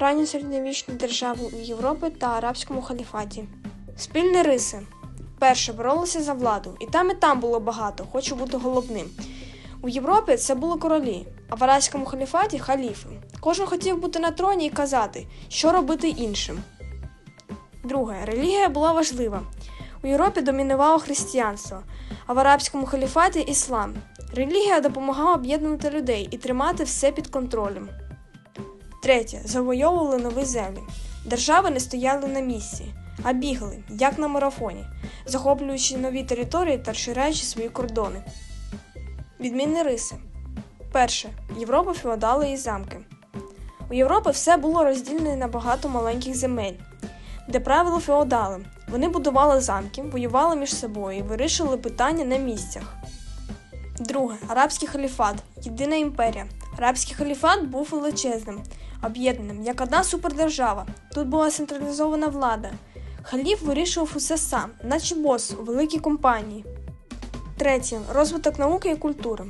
ранньосередньовічну державу в Європі та арабському халіфаті. Спільні риси. Перше боролися за владу, і там і там було багато, хочу бути головним. У Європі це були королі, а в арабському халіфаті халіфи. Кожен хотів бути на троні і казати, що робити іншим. Друге, релігія була важлива. У Європі домінувало християнство, а в арабському халіфаті іслам. Релігія допомагала об'єднувати людей і тримати все під контролем. Третє. Завойовували нові землі. Держави не стояли на місці, а бігали, як на марафоні, захоплюючи нові території та розширяючи свої кордони. Відмінні риси. Перше. Європа феодали і замки. У Європі все було розділене на багато маленьких земель, де правили феодали. Вони будували замки, воювали між собою і вирішували питання на місцях. Друге. Арабський халіфат єдина імперія. Арабський халіфат був величезним, об'єднаним, як одна супердержава. Тут була централізована влада. Халіф вирішував усе сам, наче бос у великій компанії. Третє. Розвиток науки і культури.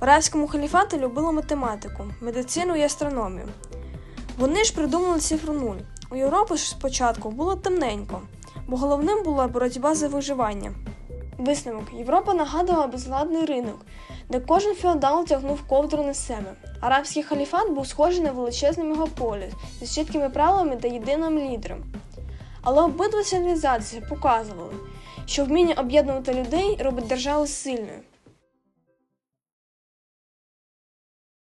В арабському халіфаті любили математику, медицину і астрономію. Вони ж придумали цифру нуль. У Європі ж спочатку було темненько, бо головним була боротьба за виживання. Висновок Європа нагадувала безладний ринок, де кожен феодал тягнув ковдру на себе. Арабський халіфат був схожий на величезний мегаполіс з чіткими правилами та єдиним лідером. Але обидва цивілізації показували, що вміння об'єднувати людей робить державу сильною.